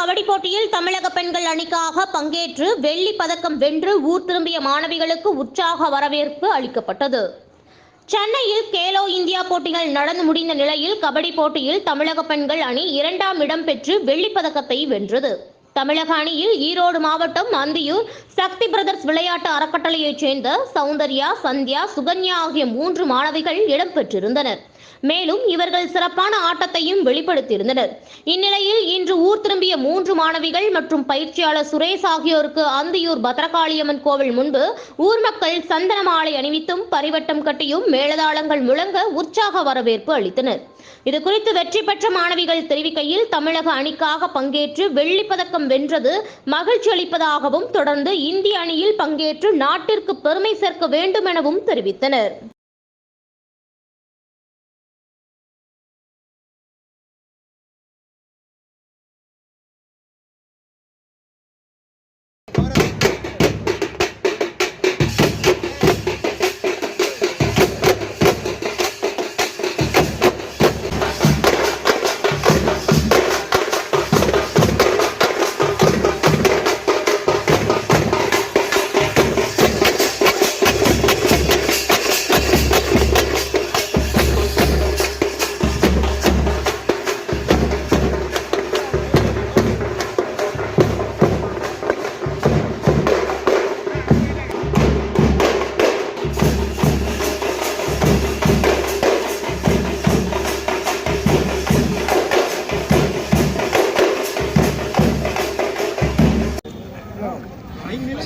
கபடி போட்டியில் தமிழக பெண்கள் அணிக்காக பங்கேற்று வெள்ளி பதக்கம் வென்று ஊர் திரும்பிய மாணவிகளுக்கு உற்சாக வரவேற்பு அளிக்கப்பட்டது. சென்னையில் கேலோ இந்தியா போட்டிகள் நடந்து முடிந்த நிலையில் கபடி போட்டியில் தமிழக பெண்கள் அணி இரண்டாம் இடம் பெற்று வெள்ளிப் பதக்கத்தை வென்றது. தமிழக அணியில் ஈரோடு மாவட்டம் அந்தியூர் சக்தி பிரதர்ஸ் விளையாட்டு அறக்கட்டளையைச் சேர்ந்த சௌந்தர்யா சந்தியா சுகன்யா ஆகிய மூன்று மாணவிகள் இடம்பெற்றிருந்தனர் மேலும் இவர்கள் சிறப்பான ஆட்டத்தையும் வெளிப்படுத்தியிருந்தனர். இந்நிலையில் இன்று ஊர் திரும்பிய மூன்று மாணவிகள் மற்றும் பயிற்சியாளர் சுரேஷ் ஆகியோருக்கு அந்தியூர் பத்ரகாளியம்மன் கோவில் முன்பு ஊர் மக்கள் சந்தன மாலை அணிவித்தும் பரிவட்டம் கட்டியும் மேலதாளங்கள் முழங்க உற்சாக வரவேற்பு அளித்தனர். இது குறித்து வெற்றி பெற்ற மாணவிகள் தெரிவிக்கையில் தமிழக அணிக்காக பங்கேற்று வெள்ளிப் பதக்கம் வென்றது மகிழ்ச்சி அளிப்பதாகவும் தொடர்ந்து இந்திய அணியில் பங்கேற்று நாட்டிற்கு பெருமை சேர்க்க வேண்டும் எனவும் தெரிவித்தனர்.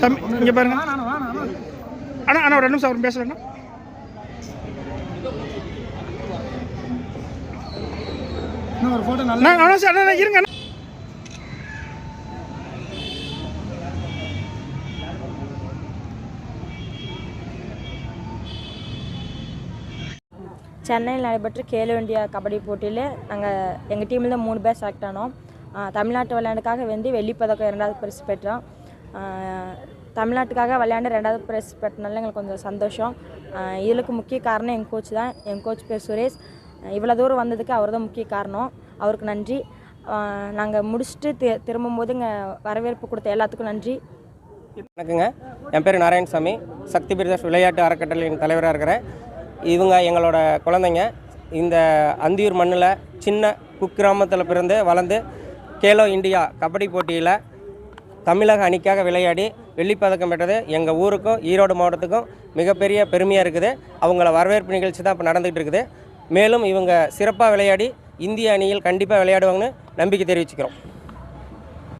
சாமி இங்கே பாருங்க. அண்ணா அண்ணா ஒரு ரெண்டு நிமிஷம் அவர் இருங்க சென்னையில் நடைபெற்ற கேலோ இந்தியா கபடி போட்டியில் நாங்கள் எங்கள் டீமில் தான் மூணு பேர் செலக்ட் ஆனோம். தமிழ்நாட்டு விளையாண்டுக்காக வெந்தி வெள்ளிப்பதக்கம் இரண்டாவது பரிசு பெற்றோம். தமிழ்நாட்டுக்காக விளையாண்டு ரெண்டாவது பரிசு பெற்றனால எங்களுக்கு கொஞ்சம் சந்தோஷம். இதுக்கு முக்கிய காரணம் எங்கள் கோச் தான். எங்கள் கோச் பேர் சுரேஷ். இவ்வளோ தூரம் வந்ததுக்கு அவர் தான் முக்கிய காரணம். அவருக்கு நன்றி. நாங்கள் முடிச்சுட்டு தி திரும்பும்போது இங்கே வரவேற்பு கொடுத்த எல்லாத்துக்கும் நன்றி. வணக்கங்க. என் பேர் நாராயணசாமி. சக்தி பிரதேஷ் விளையாட்டு அறக்கட்டளையின் தலைவராக இருக்கிறேன். இவங்க எங்களோட குழந்தைங்க. இந்த அந்தியூர் மண்ணில் சின்ன குக்கிராமத்தில் பிறந்து வளர்ந்து கேலோ இந்தியா கபடி போட்டியில் தமிழக அணிக்காக விளையாடி வெள்ளிப்பதக்கம் பெற்றது எங்கள் ஊருக்கும் ஈரோடு மாவட்டத்துக்கும் மிகப்பெரிய பெருமையாக இருக்குது. அவங்கள வரவேற்பு நிகழ்ச்சி தான் இப்போ நடந்துகிட்டு இருக்குது. மேலும் இவங்க சிறப்பாக விளையாடி இந்திய அணியில் கண்டிப்பாக விளையாடுவாங்கன்னு நம்பிக்கை தெரிவிச்சுக்கிறோம்.